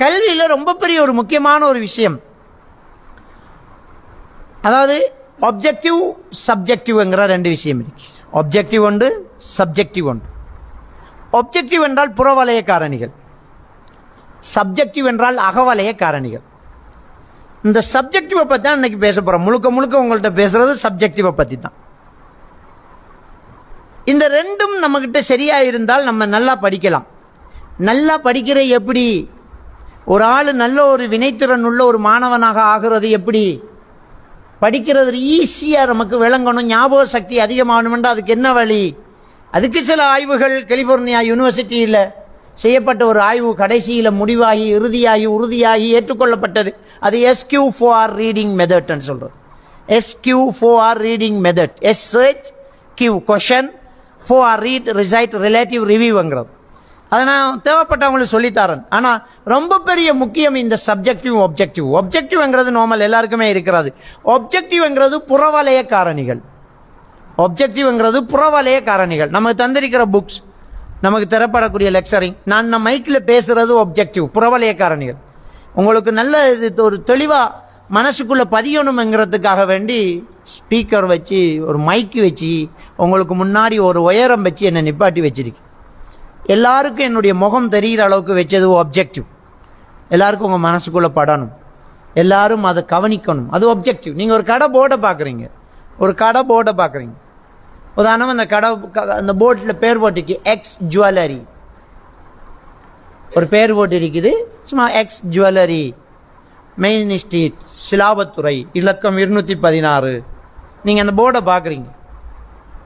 கல்வியில் ரொம்ப பெரிய ஒரு முக்கியமான ஒரு விஷயம். அதாவது ஒப்ஜெக்டிவ் சப்ஜெக்டிவ்ங்கிற ரெண்டு விஷயம் இருக்கு. ஒப்ஜெக்டிவ் ஒன்று சப்ஜெக்டிவ் ஒன்று. ஒப்ஜெக்டிவ் என்றால் புறவலய காரணிகள் சப்ஜெக்டிவ் என்றால் அகவலய காரணிகள் இந்த சப்ஜெக்டிவை பற்றி தான் இன்னைக்கு பேச போகிறோம் முழுக்க முழுக்க உங்கள்கிட்ட பேசுறது சப்ஜெக்டிவை பற்றி தான் இந்த ரெண்டும் நம்மக்கிட்ட சரியாக இருந்தால் நம்ம நல்லா படிக்கலாம். நல்லா படிக்கிற எப்படி? ஒரு ஆள் நல்ல ஒரு வினைத்திறன் உள்ள ஒரு மாணவனாக ஆகிறது எப்படி? படிக்கிறது ஈஸியாக நமக்கு விளங்கணும் ஞாபக சக்தி அதிகமாகணுமெண்டா அதுக்கு என்ன வழி? அதுக்கு சில ஆய்வுகள் கலிஃபோர்னியா யூனிவர்சிட்டியில் செய்யப்பட்ட ஒரு ஆய்வு கடைசியில் முடிவாகி இறுதியாகி உறுதியாகி ஏற்றுக்கொள்ளப்பட்டது. அது எஸ்கியூ ஃபோஆர் ரீடிங் மெத்தட்னு சொல்கிறது SQ four R reading method S search Q question four R read recite relative ரிவ்யூங்கிறது அதை நான் தேவைப்பட்டவங்களுக்கு சொல்லித்தரேன். ஆனால் ரொம்ப பெரிய முக்கியம் இந்த சப்ஜெக்டிவ் ஒப்ஜெக்டிவ் ஒப்ஜெக்டிவ்ங்கிறது நார்மல் எல்லாருக்குமே இருக்கிறது. ஒப்ஜெக்டிவ்ங்கிறது புறவலய காரணிகள். ஒப்ஜெக்டிவ்ங்கிறது புறவலய காரணிகள். நமக்கு தந்திருக்கிற புக்ஸ் நமக்கு தரப்படக்கூடிய லெக்சரிங் நான் நம்ம மைக்கில் பேசுகிறது ஒப்ஜெக்டிவ் புறவலய காரணிகள். உங்களுக்கு நல்ல இது ஒரு தெளிவாக மனசுக்குள்ளே பதியணுங்கிறதுக்காக வேண்டி ஸ்பீக்கர் வச்சு ஒரு மைக்கு வச்சு உங்களுக்கு முன்னாடி ஒரு உயரம் வச்சு என்னை நிப்பாட்டி வச்சிருக்கு எல்லாருக்கும் என்னுடைய முகம் தெரிகிற அளவுக்கு வச்சது ஒப்ஜெக்டிவ் எல்லாருக்கும் உங்கள் மனசுக்குள்ளே படணும். எல்லாரும் அதை கவனிக்கணும். அது ஒப்ஜெக்டிவ் நீங்கள் ஒரு கடை போர்டை பார்க்குறீங்க ஒரு கடை போர்டை பார்க்குறீங்க உதாரணம் அந்த கடை க- அந்த போர்டில் பேர் போட்டிருக்கு எக்ஸ் ஜுவல்லரி ஒரு பேர் போட்டு இருக்குது சும்மா X jewellery main street Silavathurai இலக்கம் இருநூற்றி பதினாறு. நீங்கள் அந்த போர்டை பார்க்குறீங்க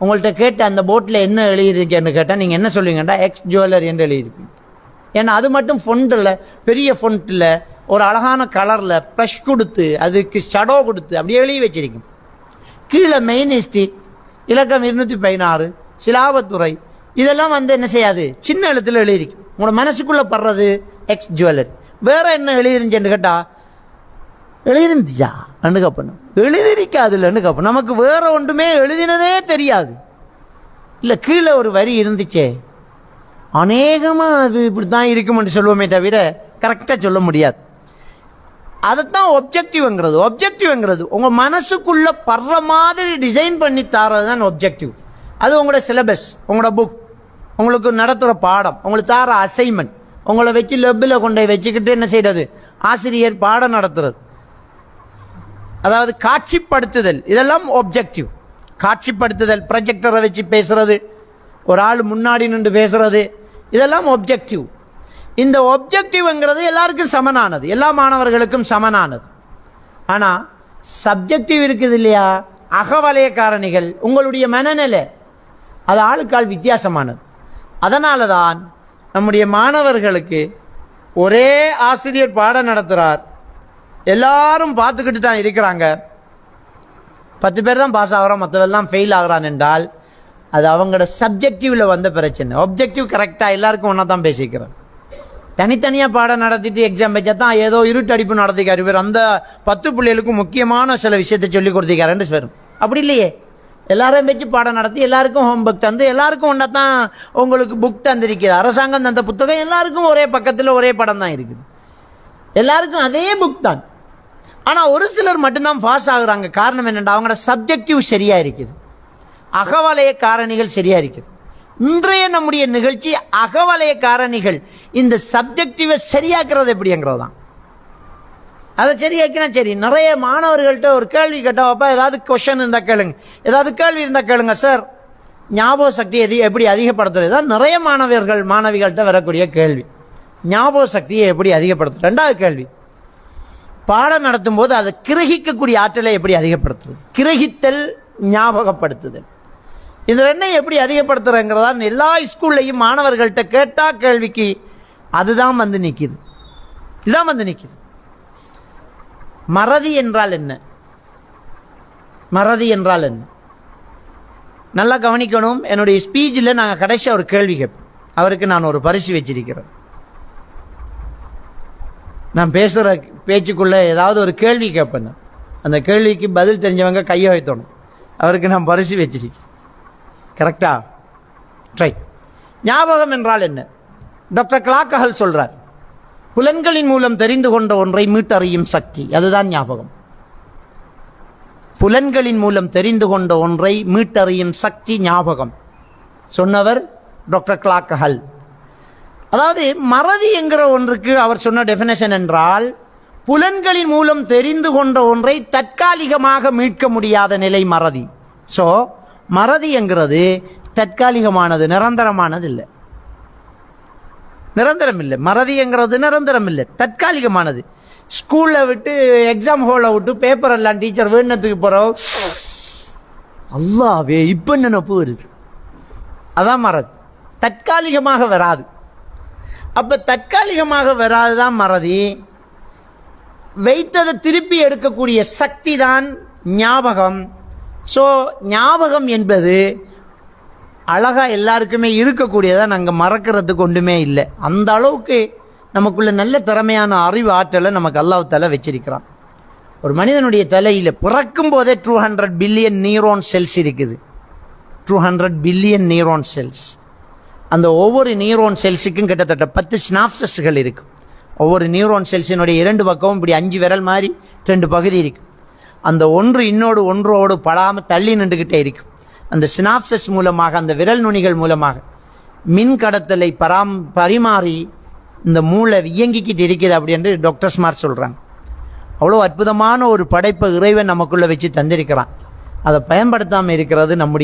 உங்கள்கிட்ட கேட்டு அந்த போட்டில் என்ன எழுதியிருக்கேன்னு கேட்டால் நீங்கள் என்ன சொல்லுவீங்கன்னா எக்ஸ் ஜுவல்லரி என்று எழுதியிருப்பீங்க ஏன்னா அது மட்டும் ஃபொண்டில் பெரிய ஃபொண்ட்டில் ஒரு அழகான கலரில் ப்ளஷ் கொடுத்து அதுக்கு ஷடோ கொடுத்து அப்படியே எழுதி வச்சிருக்கும். கீழே மெயின் ஸ்ட்ரீட் இலக்கம் இருநூற்றி பதினாறு சிலாபத்துறை இதெல்லாம் வந்து என்ன செய்யாது? சின்ன எழுத்தில் எழுதியிருக்கும் உங்களோட மனசுக்குள்ளே படுறது எக்ஸ் ஜுவல்லரி வேறு என்ன எழுதிருந்துச்சுன்னு கேட்டால் எழுதிருந்துச்சா ரெண்டு கப்பணும் எழுதிருக்காதுல்லன்னு கப்பணும் நமக்கு வேற ஒன்றுமே எழுதினதே தெரியாது. இல்லை கீழே ஒரு வரி இருந்துச்சே. அநேகமாக அது இப்படி தான் இருக்கும்னு சொல்லுவோமே தவிர கரெக்டாக சொல்ல முடியாது. அதைத்தான் ஒப்ஜெக்டிவ்ங்கிறது ஒப்ஜெக்டிவ்ங்கிறது உங்கள் மனசுக்குள்ளே படுற மாதிரி டிசைன் பண்ணி தரது தான் ஒப்ஜெக்டிவ் அது உங்களோட சிலபஸ் உங்களோட புக் உங்களுக்கு நடத்துகிற பாடம் உங்களுக்கு தார அசைன்மெண்ட் உங்களை வச்சு லெப்பில் கொண்டு போய் வச்சுக்கிட்டு என்ன செய்கிறது ஆசிரியர் பாடம் நடத்துறது. அதாவது காட்சிப்படுத்துதல். இதெல்லாம் ஒப்ஜெக்டிவ் காட்சிப்படுத்துதல் ப்ரொஜெக்டரை வச்சு பேசுறது ஒரு ஆள் முன்னாடி நின்று பேசுறது இதெல்லாம் ஒப்ஜெக்டிவ் இந்த ஒப்ஜெக்டிவ்ங்கிறது எல்லாருக்கும் சமனானது. எல்லா மாணவர்களுக்கும் சமனானது. ஆனால் சப்ஜெக்டிவ் இருக்குது இல்லையா? அகவலய காரணிகள் உங்களுடைய மனநிலை. அது ஆளுக்கால் வித்தியாசமானது. அதனால தான் நம்முடைய மாணவர்களுக்கு ஒரே ஆசிரியர் பாடம் நடத்துகிறார் எல்லாரும் பார்த்துக்கிட்டு தான் இருக்கிறாங்க. பத்து பேர் தான் பாஸ் ஆகிறோம் மற்றவெல்லாம் ஃபெயில் ஆகிறான் என்றால் அது அவங்களோட சப்ஜெக்டிவ்ல வந்த பிரச்சனை. ஒப்ஜெக்டிவ் கரெக்டாக எல்லாருக்கும் ஒன்றா தான் பேசிக்கிறோம் தனித்தனியாக பாடம் நடத்திட்டு எக்ஸாம் வச்சா தான் ஏதோ இருட்டடிப்பு நடத்திக்காரு. இவர் அந்த பத்து பிள்ளைகளுக்கும் முக்கியமான சில விஷயத்தை சொல்லி கொடுத்திருக்காருன்னு சொல்லும் அப்படி இல்லையே? எல்லாரையும் வச்சு பாடம் நடத்தி எல்லாருக்கும் ஹோம் புக் தந்து எல்லாருக்கும் ஒன்றா தான் உங்களுக்கு புக் தந்திருக்குது அரசாங்கம் தந்த புத்தகம் எல்லாருக்கும் ஒரே பக்கத்தில் ஒரே படம் தான் இருக்குது. எல்லாருக்கும் அதே புக் தான். ஆனால் ஒரு சிலர் மட்டும்தான் பாஸ் ஆகுறாங்க. காரணம் என்னென்னா அவங்களோட சப்ஜெக்டிவ் சரியா இருக்குது. அகவலைய காரணிகள் சரியா இருக்குது. இன்றைய நம்முடைய நிகழ்ச்சி அகவலய காரணிகள். இந்த சப்ஜெக்டிவை சரியாக்குறது எப்படிங்கிறது தான் அதை சரியாக்கினா சரி. நிறைய மாணவர்கள்ட்ட ஒரு கேள்வி கேட்டோம் ஏதாவது கொஷன் இருந்தால் கேளுங்க. ஏதாவது கேள்வி இருந்தால் கேளுங்க சார் ஞாபக சக்தி எது எப்படி அதிகப்படுத்துறது? தான் நிறைய மாணவர்கள் மாணவிகள்கிட்ட வரக்கூடிய கேள்வி. ஞாபக சக்தியை எப்படி அதிகப்படுத்துறது? ரெண்டாவது கேள்வி. பாடம் நடத்தும் போது அதை கிரகிக்கக்கூடிய ஆற்றலை எப்படி அதிகப்படுத்துறது? கிரகித்தல் ஞாபகப்படுத்துதல். இதில் என்ன எப்படி அதிகப்படுத்துறங்கிறதா எல்லா ஸ்கூல்லையும் மாணவர்கள்ட்ட கேட்டால் கேள்விக்கு அதுதான் வந்து நிற்கிது இதுதான் வந்து நிற்கிது மறதி என்றால் என்ன? மறதி என்றால் என்ன? நல்லா கவனிக்கணும். என்னுடைய ஸ்பீச்சில் நாங்கள் கடைசியாக ஒரு கேள்வி கேட்போம் அவருக்கு நான் ஒரு பரிசு வச்சிருக்கிறேன். நான் பேசுகிற பேச்சுக்குள்ளே ஏதாவது ஒரு கேள்வி கேட்பேன். அந்த கேள்விக்கு பதில் தெரிஞ்சவங்க கையை வைத்தணும். அவருக்கு நான் பரிசு வச்சிருக்கேன். கரெக்டா ட்ரை ஞாபகம் என்றால் என்ன? டாக்டர் கிளாக்கஹல் சொல்கிறார் புலன்களின் மூலம் தெரிந்து கொண்ட ஒன்றை மீட்டறியும் சக்தி. அதுதான் ஞாபகம். புலன்களின் மூலம் தெரிந்து கொண்ட ஒன்றை மீட்டறியும் சக்தி ஞாபகம். சொன்னவர் டாக்டர் கிளாக் அதாவது மறதி என்கிற ஒன்றுக்கு அவர் சொன்ன டெபினேஷன் என்றால் புலன்களின் மூலம் தெரிந்து கொண்ட ஒன்றை தற்காலிகமாக மீட்க முடியாத நிலை மறதி. ஸோ மறதி என்கிறது தற்காலிகமானது நிரந்தரமானது இல்லை நிரந்தரம் இல்லை மறதி என்கிறது நிரந்தரம் இல்லை தற்காலிகமானது ஸ்கூலில் விட்டு எக்ஸாம் ஹாலில் விட்டு பேப்பர் எல்லாம் டீச்சர் வேணத்துக்கு போகிறோம் அல்லாவே இப்போ நினப்பு வருது. அதான் மறதி. தற்காலிகமாக வராது. அப்போ தற்காலிகமாக வராதுதான் மறதி. வைத்ததை திருப்பி எடுக்கக்கூடிய சக்தி தான் ஞாபகம். ஸோ ஞாபகம் என்பது அழகாக எல்லாருக்குமே இருக்கக்கூடியதாக நாங்கள் மறக்கிறதுக்கு ஒன்றுமே இல்லை. அந்த அளவுக்கு நமக்குள்ள நல்ல திறமையான அறிவு ஆற்றலை நமக்கு அல்லாஹ் வச்சிருக்கிறான். ஒரு மனிதனுடைய தலையில் பிறக்கும் போதே two hundred billion neuron cells இருக்குது. Two hundred billion neuron cells அந்த ஒவ்வொரு நியூரோன் செல்ஸுக்கும் கிட்டத்தட்ட பத்து ஸ்னாப்சஸ்கள் இருக்குது ஒவ்வொரு நியூரோன் செல்ஸினுடைய இரண்டு பக்கமும் இப்படி அஞ்சு விரல் மாதிரி ரெண்டு பகுதி இருக்கு. அந்த ஒன்று இன்னோடு ஒன்றோடு படாமல் தள்ளி நின்றுக்கிட்டே இருக்கு. அந்த சினாப்சஸ் மூலமாக அந்த விரல் நுனிகள் மூலமாக மின் கடத்தலை பராம் பரிமாறி இந்த மூளை இயங்கிக்கிட்டு இருக்குது அப்படின்னு டாக்டர்ஸ்மார் சொல்கிறாங்க அவ்வளோ அற்புதமான ஒரு படைப்பை இறைவன் நமக்குள்ளே வச்சு தந்திருக்கிறான். அதை பயன்படுத்தாமல் இருக்கிறது நம்முடைய